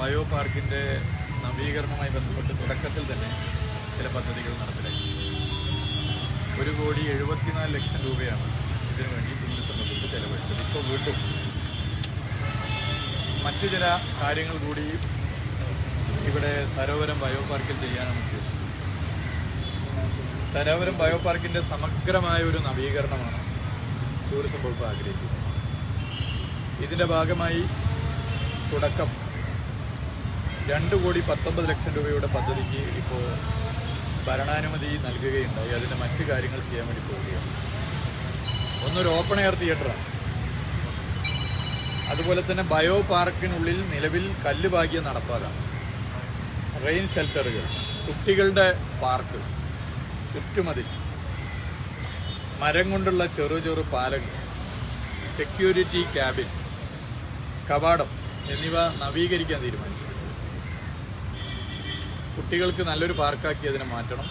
Bio പാർക്കിന്റെ നവീകരണവുമായി ബന്ധപ്പെട്ട് തുടക്കത്തിൽ തന്നെ ചില പദ്ധതികൾ നടപ്പിലാക്കി. ഒരു കോടി എഴുപത്തിനാല് ലക്ഷം രൂപയാണ് ഇതിനു വേണ്ടി ടൂറിസം സംബന്ധിച്ച് ചെലവഴിച്ചത്. ഇപ്പോൾ വീണ്ടും മറ്റു ചില കാര്യങ്ങൾ കൂടി ഇവിടെ സരോവരം ബയോ പാർക്കിൽ ചെയ്യാനാണ് ഉദ്ദേശിച്ചത്. സരോവരം ബയോ പാർക്കിന്റെ സമഗ്രമായ ഒരു നവീകരണമാണ് ടൂറിസം വകുപ്പ് ആഗ്രഹിക്കുന്നത്. ഇതിന്റെ ഭാഗമായി തുടക്കം രണ്ട് കോടി പത്തൊമ്പത് ലക്ഷം രൂപയുടെ പദ്ധതിക്ക് ഇപ്പോൾ ഭരണാനുമതി നൽകുകയുണ്ടായി. അതിന്റെ മറ്റു കാര്യങ്ങൾ ചെയ്യാൻ വേണ്ടി പോവുകയാണ്. ഒന്നൊരു ഓപ്പൺ എയർ തിയേറ്ററാണ് അതുപോലെ തന്നെ ബയോ പാർക്കിനുള്ളിൽ നിലവിൽ കല്ലുഭാഗ്യ നടപ്പാതാണ് റെയിൻ ഷെൽട്ടറുകൾ കുട്ടികളുടെ പാർക്ക് ചുറ്റുമതിൽ മരം കൊണ്ടുള്ള ചെറു ചെറു പാലങ്ങൾ സെക്യൂരിറ്റി ക്യാബിൻ കവാടം എന്നിവ നവീകരിക്കാൻ തീരുമാനിച്ചു. കുട്ടികൾക്ക് നല്ലൊരു പാർക്കാക്കി അതിനെ മാറ്റണം.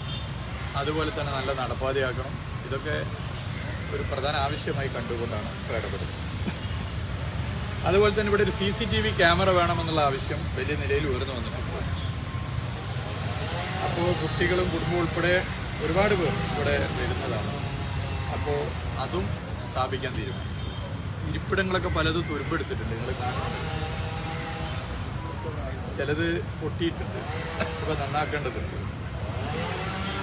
അതുപോലെ തന്നെ നല്ല നടപ്പാതയാക്കണം. ഇതൊക്കെ ഒരു പ്രധാന ആവശ്യമായി കണ്ടുകൊണ്ടാണ് ഇടപെടുന്നത് അതുപോലെ തന്നെ ഇവിടെ ഒരു C C T V camera വേണമെന്നുള്ള ആവശ്യം വലിയ നിലയിൽ ഉയർന്നു വന്നിട്ടുണ്ട്. അപ്പോൾ കുട്ടികളും കുടുംബവും ഉൾപ്പെടെ ഒരുപാട് പേർ ഇവിടെ വരുന്നതാണ്. അപ്പോൾ അതും സ്ഥാപിക്കാൻ തീരുമാനിച്ചു. ഇരിപ്പിടങ്ങളൊക്കെ പലതും തുരുമ്പെടുത്തിട്ടുണ്ട്. നിങ്ങൾ കാണുന്നത്. ചിലത് പൊട്ടിയിട്ടുണ്ട്. ഇവ നന്നാക്കേണ്ടതുണ്ട്.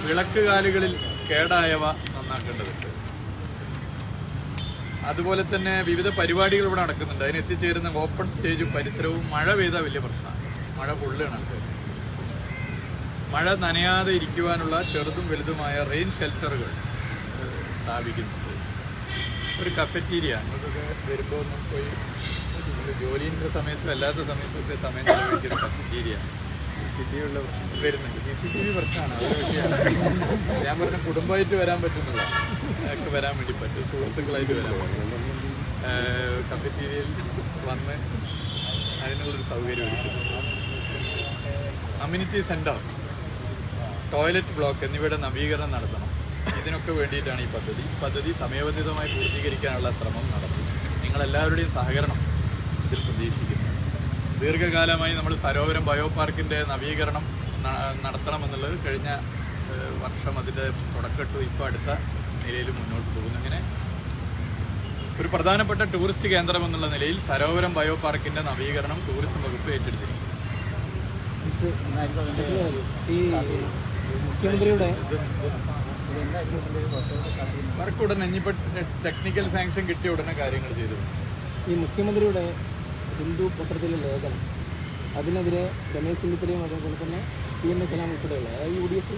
വിളക്ക് കാലുകളിൽ കേടായവ നന്നാക്കേണ്ടതുണ്ട്. അതുപോലെ തന്നെ വിവിധ പരിപാടികൾ ഇവിടെ നടക്കുന്നുണ്ട്. അതിന് എത്തിച്ചേരുന്ന ഓപ്പൺ സ്റ്റേജും പരിസരവും മഴ പെയ്താൽ വലിയ പ്രശ്നമാണ്. മഴ പൊള്ളുകയാണ് മഴ നനയാതെ ഇരിക്കുവാനുള്ള ചെറുതും വലുതുമായ റെയിൻ ഷെൽട്ടറുകൾ സ്ഥാപിക്കുന്നുണ്ട്. ഒരു കഫറ്റീരിയ നിങ്ങൾക്കൊക്കെ വരുമ്പോൾ ഒന്ന് പോയി നിങ്ങൾ ജോലിന്റെ സമയത്തും അല്ലാത്ത സമയത്തൊക്കെ സമയം ചെലവഴിക്കുന്ന കഫറ്റീരിയ സി ടി ഉള്ള വരുന്നുണ്ട്. സി സി ടി വി പ്രശ്നമാണ് അതൊരു വിഷയമാണ്. ഞാൻ പറഞ്ഞ കുടുംബമായിട്ട് വരാൻ പറ്റുന്നില്ല. ഒക്കെ വരാൻ വേണ്ടി പറ്റും. സുഹൃത്തുക്കളായിട്ട് വരാൻ പറ്റും. കഫറ്റീരിയയിൽ വന്ന് അതിനുള്ളൊരു സൗകര്യം കമ്മ്യൂണിറ്റി സെന്റർ ടോയ്ലറ്റ് ബ്ലോക്ക് എന്നിവയുടെ നവീകരണം നടത്തണം. ഇതിനൊക്കെ വേണ്ടിയിട്ടാണ് ഈ പദ്ധതി. പദ്ധതി സമയബന്ധിതമായി പൂർത്തീകരിക്കാനുള്ള ശ്രമം നടത്തും നിങ്ങളെല്ലാവരുടെയും സഹകരണം ഇതിൽ പ്രതീക്ഷിക്കുന്നു. ദീർഘകാലമായി നമ്മൾ സരോവരം ബയോ പാർക്കിന്റെ നവീകരണം നടത്തണമെന്നുള്ളത് കഴിഞ്ഞ വർഷം അതിന്റെ തുടക്കട്ടു ഇപ്പോൾ അടുത്ത നിലയിൽ മുന്നോട്ട് പോകുന്നു. ഇങ്ങനെ ഒരു പ്രധാനപ്പെട്ട ടൂറിസ്റ്റ് കേന്ദ്രം എന്നുള്ള നിലയിൽ സരോവരം ബയോ പാർക്കിന്റെ നവീകരണം ടൂറിസം വകുപ്പ് ഏറ്റെടുത്തിരിക്കുന്നു. ഈ മുഖ്യമന്ത്രിയുടെ വർക്ക് ഉടനെ ഇനിയിപ്പോൾ ടെക്നിക്കൽ സാങ്ഷൻ കിട്ടിയ ഉടനെ കാര്യങ്ങൾ ചെയ്തു. ഈ മുഖ്യമന്ത്രിയുടെ ഹിന്ദു പത്രത്തിലെ ലേഖനം. അതിനെതിരെ രമേശ് ചെന്നിത്തലയും അതേപോലെ തന്നെ പി എം എസ് എല്ലാം ഉൾപ്പെടെയുള്ള അതായത് U D F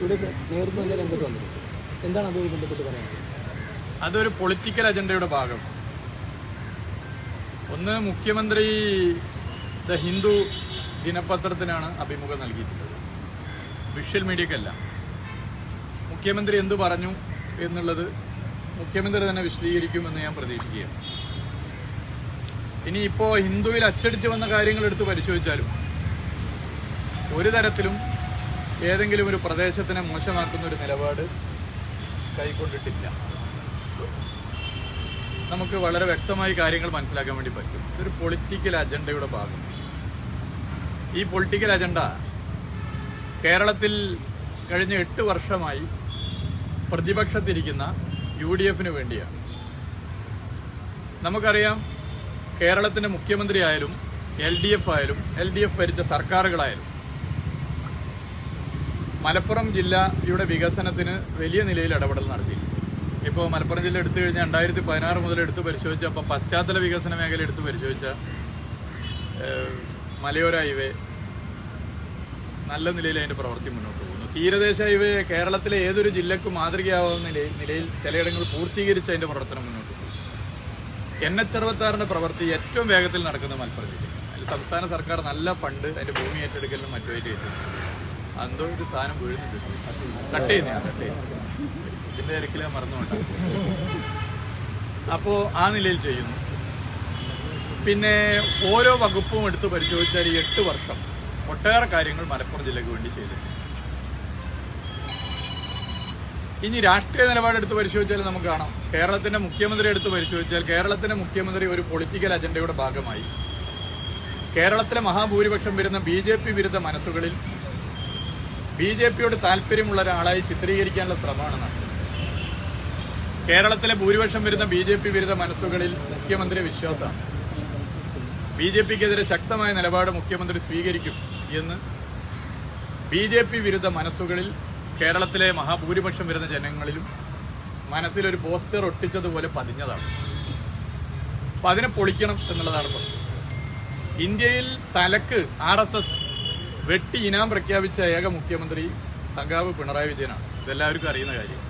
U D F നേതൃത്വം തന്നെ രംഗത്ത് വന്നിട്ടുണ്ട്. എന്താണ് അതുമായി ബന്ധപ്പെട്ട് പറയുന്നത് അതൊരു പൊളിറ്റിക്കൽ അജണ്ടയുടെ ഭാഗം. ഒന്ന് മുഖ്യമന്ത്രി ദ ഹിന്ദു ദിനപത്രത്തിനാണ് അഭിമുഖം നൽകിയിട്ടുള്ളത്. വിഷ്വൽ മീഡിയക്കല്ല. മുഖ്യമന്ത്രി എന്തു പറഞ്ഞു എന്നുള്ളത് മുഖ്യമന്ത്രി തന്നെ വിശദീകരിക്കുമെന്ന് ഞാൻ പ്രതീക്ഷിക്കുകയാണ്. ഇനി ഇപ്പോൾ ഹിന്ദുവിൽ അച്ചടിച്ച് വന്ന കാര്യങ്ങൾ എടുത്ത് പരിശോധിച്ചാലും ഒരു തരത്തിലും ഏതെങ്കിലും ഒരു പ്രദേശത്തിനെ മോശമാക്കുന്ന ഒരു നിലപാട് കൈക്കൊണ്ടിട്ടില്ല. നമുക്ക് വളരെ വ്യക്തമായി കാര്യങ്ങൾ മനസ്സിലാക്കാൻ വേണ്ടി പറ്റും. ഇതൊരു പൊളിറ്റിക്കൽ അജണ്ടയുടെ ഭാഗം. ഈ പൊളിറ്റിക്കൽ അജണ്ട കേരളത്തിൽ കഴിഞ്ഞ എട്ട് വർഷമായി പ്രതിപക്ഷത്തിരിക്കുന്ന യു ഡി എഫിന് വേണ്ടിയാണ്. നമുക്കറിയാം കേരളത്തിന്റെ മുഖ്യമന്ത്രി ആയാലും എൽ ഡി എഫ് ആയാലും എൽ ഡി എഫ് ഭരിച്ച സർക്കാരുകളായാലും മലപ്പുറം ജില്ലയുടെ വികസനത്തിന് വലിയ നിലയിൽ ഇടപെടൽ നടത്തി ഇപ്പോൾ മലപ്പുറം ജില്ല എടുത്തു കഴിഞ്ഞാൽ രണ്ടായിരത്തി പതിനാറ് മുതൽ എടുത്ത് പരിശോധിച്ച അപ്പോൾ പശ്ചാത്തല വികസന മേഖല എടുത്ത് പരിശോധിച്ച മലയോര ഹൈവേ നല്ല നിലയിൽ അതിന്റെ പ്രവൃത്തി മുന്നോട്ട് പോകുന്നു. തീരദേശ ഹൈവേ കേരളത്തിലെ ഏതൊരു ജില്ലക്കും മാതൃകയാവുന്ന നിലയിൽ നിലയിൽ ചിലയിടങ്ങൾ പൂർത്തീകരിച്ച് അതിന്റെ പ്രവർത്തനം മുന്നോട്ട് എൻ എച്ച് അറുപത്താറിന്റെ പ്രവൃത്തി ഏറ്റവും വേഗത്തിൽ നടക്കുന്ന മലപ്പുറം ജില്ലയിൽ അതിൽ സംസ്ഥാന സർക്കാർ നല്ല ഫണ്ട് അതിന്റെ ഭൂമി ഏറ്റെടുക്കലിനും മറ്റുമായിട്ട് ഏറ്റെടുക്കും എന്തോ ഒരു സാധനം വീഴുന്നുണ്ട്. കട്ട് ചെയ്യുന്ന കട്ട് ചെയ്യുന്നു. ഇതിന്റെ തിരക്കിൽ മറന്നുകൊണ്ട് അപ്പോൾ ആ നിലയിൽ ചെയ്യുന്നു. പിന്നെ ഓരോ വകുപ്പും എടുത്ത് പരിശോധിച്ചാൽ ഈ എട്ട് വർഷം ഒട്ടേറെ കാര്യങ്ങൾ മലപ്പുറം ജില്ലയ്ക്ക് വേണ്ടി ചെയ്തു ഇനി രാഷ്ട്രീയ നിലപാടെടുത്ത് പരിശോധിച്ചാൽ നമുക്ക് കാണാം. കേരളത്തിന്റെ മുഖ്യമന്ത്രി എടുത്ത് പരിശോധിച്ചാൽ കേരളത്തിന്റെ മുഖ്യമന്ത്രി ഒരു പൊളിറ്റിക്കൽ അജണ്ടയുടെ ഭാഗമായി. കേരളത്തിലെ മഹാഭൂരിപക്ഷം വരുന്ന ബി ജെ പി വിരുദ്ധ മനസ്സുകളിൽ ബി ജെ പിയോട് താല്പര്യമുള്ള ഒരാളായി ചിത്രീകരിക്കാനുള്ള ശ്രമമാണ് കേരളത്തിലെ ഭൂരിപക്ഷം വരുന്ന ബി ജെ പി വിരുദ്ധ മനസ്സുകളിൽ മുഖ്യമന്ത്രി വിശ്വാസമാണ്. ബി ജെ പിക്കെതിരെ ശക്തമായ നിലപാട് മുഖ്യമന്ത്രി സ്വീകരിക്കും എന്ന് ബി ജെ പി വിരുദ്ധ മനസ്സുകളിൽ കേരളത്തിലെ മഹാഭൂരിപക്ഷം വരുന്ന ജനങ്ങളിലും മനസ്സിലൊരു പോസ്റ്റർ ഒട്ടിച്ചതുപോലെ പതിഞ്ഞതാണ്. അപ്പൊ അതിനെ പൊളിക്കണം എന്നുള്ളതാണ് പ്രശ്നം. ഇന്ത്യയിൽ തലക്ക് ആർ എസ് എസ് വെട്ടി ഇനാം പ്രഖ്യാപിച്ച ഏക മുഖ്യമന്ത്രി സഖാവ് പിണറായി വിജയനാണ്. ഇതെല്ലാവർക്കും അറിയുന്ന കാര്യം.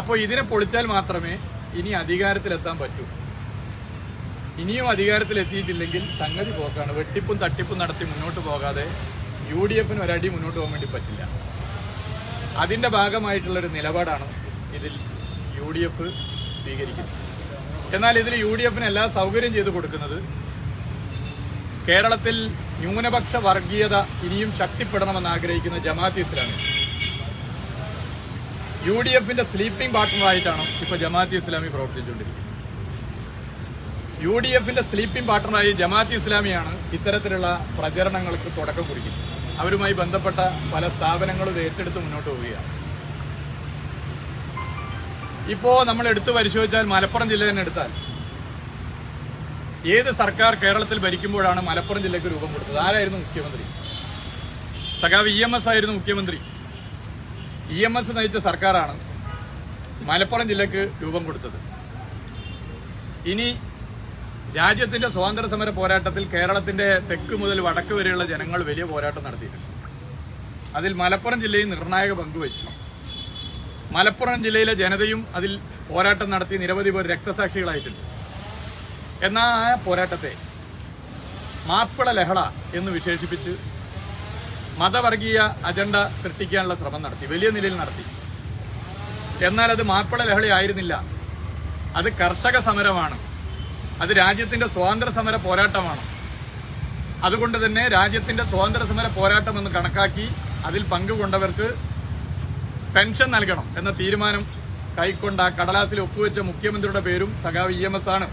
അപ്പോൾ ഇതിനെ പൊളിച്ചാൽ മാത്രമേ ഇനി അധികാരത്തിലെത്താൻ പറ്റൂ. ഇനിയും അധികാരത്തിലെത്തിയിട്ടില്ലെങ്കിൽ സംഗതി പോക്കാണ്. വെട്ടിപ്പും തട്ടിപ്പും നടത്തി മുന്നോട്ട് പോകാതെ യു ഡി എഫിന് ഒരടി മുന്നോട്ട് പോകാൻ വേണ്ടി പറ്റില്ല. അതിന്റെ ഭാഗമായിട്ടുള്ളൊരു നിലപാടാണ് ഇതിൽ യു ഡി എഫ് സ്വീകരിക്കുന്നത്. എന്നാൽ ഇതിൽ യു ഡി എഫിന് എല്ലാ സൗകര്യം ചെയ്തു കൊടുക്കുന്നത് കേരളത്തിൽ ന്യൂനപക്ഷ വർഗീയത ഇനിയും ശക്തിപ്പെടണമെന്ന് ആഗ്രഹിക്കുന്ന ജമാഅത്ത് ഇസ്ലാമി. യു ഡി എഫിന്റെ സ്ലീപ്പിംഗ് പാർട്ട്ണറായിട്ടാണ് ഇപ്പൊ ജമാഅത്ത് ഇസ്ലാമി പ്രവർത്തിച്ചുകൊണ്ടിരിക്കുന്നത്. യു ഡി എഫിന്റെ സ്ലീപ്പിംഗ് പാർട്ട്ണറായി ജമാഅത്ത് ഇസ്ലാമിയാണ് ഇത്തരത്തിലുള്ള പ്രചരണങ്ങൾക്ക് തുടക്കം കുറിക്കുന്നത്. അവരുമായി ബന്ധപ്പെട്ട പല സ്ഥാപനങ്ങളും ഏറ്റെടുത്ത് മുന്നോട്ട് പോവുകയാണ്. ഇപ്പോ നമ്മൾ എടുത്തു പരിശോധിച്ചാൽ മലപ്പുറം ജില്ല തന്നെ എടുത്താൽ ഏത് സർക്കാർ കേരളത്തിൽ ഭരിക്കുമ്പോഴാണ് മലപ്പുറം ജില്ലയ്ക്ക് രൂപം കൊടുത്തത്? ആരായിരുന്നു മുഖ്യമന്ത്രി? സഖാവ് ഇ എം എസ് ആയിരുന്നു മുഖ്യമന്ത്രി. ഇ എം എസ് നയിച്ച സർക്കാരാണ് മലപ്പുറം ജില്ലയ്ക്ക് രൂപം കൊടുത്തത്. ഇനി രാജ്യത്തിന്റെ സ്വാതന്ത്ര്യ സമര പോരാട്ടത്തിൽ കേരളത്തിന്റെ തെക്ക് മുതൽ വടക്ക് വരെയുള്ള ജനങ്ങൾ വലിയ പോരാട്ടം നടത്തിയിട്ടുണ്ട്. അതിൽ മലപ്പുറം ജില്ലയും നിർണായക പങ്കുവച്ചു മലപ്പുറം ജില്ലയിലെ ജനതയും അതിൽ പോരാട്ടം നടത്തി നിരവധി പേർ രക്തസാക്ഷികളായിട്ടുണ്ട്. എന്നാൽ ആ പോരാട്ടത്തെ മാപ്പിള ലഹള എന്ന് വിശേഷിപ്പിച്ച് മതവർഗീയ അജണ്ട സൃഷ്ടിക്കാനുള്ള ശ്രമം നടത്തി വലിയ നിലയിൽ നടത്തി. എന്നാൽ അത് മാപ്പിള ലഹളയായിരുന്നില്ല. അത് കർഷക സമരമാണ്. അത് രാജ്യത്തിന്റെ സ്വാതന്ത്ര്യ സമര പോരാട്ടമാണ്. അതുകൊണ്ട് തന്നെ രാജ്യത്തിന്റെ സ്വാതന്ത്ര്യ സമര പോരാട്ടം എന്ന് കണക്കാക്കി അതിൽ പങ്കുകൊണ്ടവർക്ക് പെൻഷൻ നൽകണം എന്ന തീരുമാനം കൈക്കൊണ്ട കടലാസിൽ ഒപ്പുവെച്ച മുഖ്യമന്ത്രിയുടെ പേരും സഖാവ് ഇ എം എസ് ആണ്.